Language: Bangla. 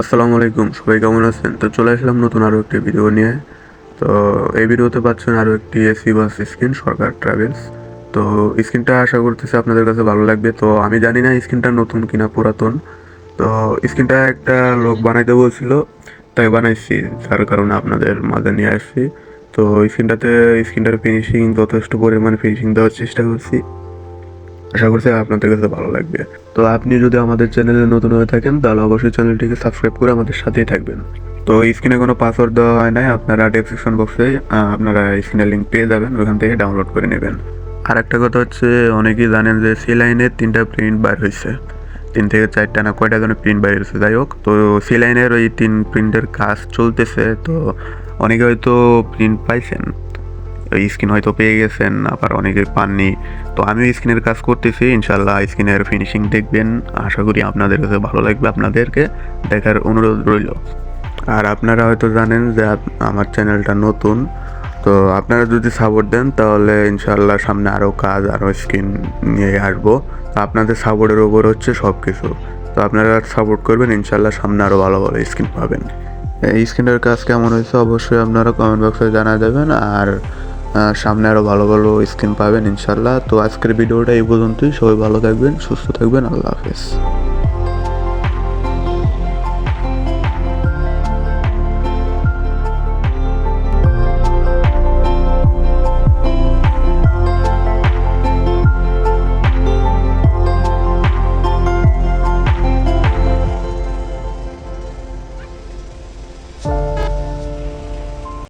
আসসালামু আলাইকুম, সবাই কেমন আছেন? তো চলে আসলাম নতুন আরও একটি ভিডিও নিয়ে। তো এই ভিডিওতে পাচ্ছেন আরও একটি AC bus screen Sarkar travels তো স্ক্রিনটা আশা করতেছি আপনাদের কাছে ভালো লাগবে। তো আমি জানি না স্ক্রিনটা নতুন কিনা পুরাতন। তো স্ক্রিনটা একটা লোক বানাইতে বলছিল, তাই বানাইছি, যার কারণে আপনাদের মাঝে নিয়ে আসছি। তো স্ক্রিনটাতে স্ক্রিনটার ফিনিশিং যথেষ্ট পরিমাণে ফিনিশিং দেওয়ার চেষ্টা করছি। আশা করছি আপনাদের কাছে ভালো লাগবে। তো আপনি যদি আমাদের চ্যানেলে নতুন হয়ে থাকেন, তাহলে অবশ্যই চ্যানেলটিকে সাবস্ক্রাইব করে আমাদের সাথেই থাকবেন। তো স্ক্রিনে কোনো পাসওয়ার্ড দেওয়া হয় নাই, আপনারা ডেসক্রিপশন বক্সে আপনারা স্ক্রিনের লিঙ্ক পেয়ে যাবেন, ওখান থেকে ডাউনলোড করে নেবেন। আর একটা কথা হচ্ছে, অনেকেই জানেন যে সি লাইনের তিনটা প্রিন্ট বার হয়েছে তিন থেকে চারটা না, কয়টা যেন প্রিন্ট বাইর হয়েছে যাই হোক। তো সি লাইনের ওই তিন প্রিন্টের কাজ চলতেছে, তো অনেকে হয়তো প্রিন্ট পাইছেন। ওই স্ক্রিন হয়তো পেয়ে গেছেন, আবার অনেকে পাননি। তো আমিও স্কিনের কাজ করতেছি ইনশাল্লাহ স্ক্রিনের ফিনিশিং দেখবেন। আশা করি আপনাদের কাছে ভালো লাগবে, আপনাদেরকে দেখার অনুরোধ রইল। আর আপনারা হয়তো জানেন যে আমার চ্যানেলটা নতুন, তো আপনারা যদি সাপোর্ট দেন, তাহলে ইনশাল্লাহ সামনে আরও কাজ আরও স্ক্রিন নিয়ে আসব। তো আপনাদের সাপোর্টের ওপর হচ্ছে সব কিছু তো আপনারা সাপোর্ট করবেন ইনশাল্লাহ সামনে আরও ভালো ভালো স্ক্রিন পাবেন। এই স্ক্রিনের কাজ কেমন হয়েছে অবশ্যই আপনারা কমেন্ট বক্সে জানা দেবেন আর সামনে আরও ভালো ভালো স্কিম পাবেন ইনশাল্লাহ তো আজকের ভিডিওটা এই পর্যন্তই। সবাই ভালো থাকবেন, সুস্থ থাকবেন। আল্লাহ হাফেজ।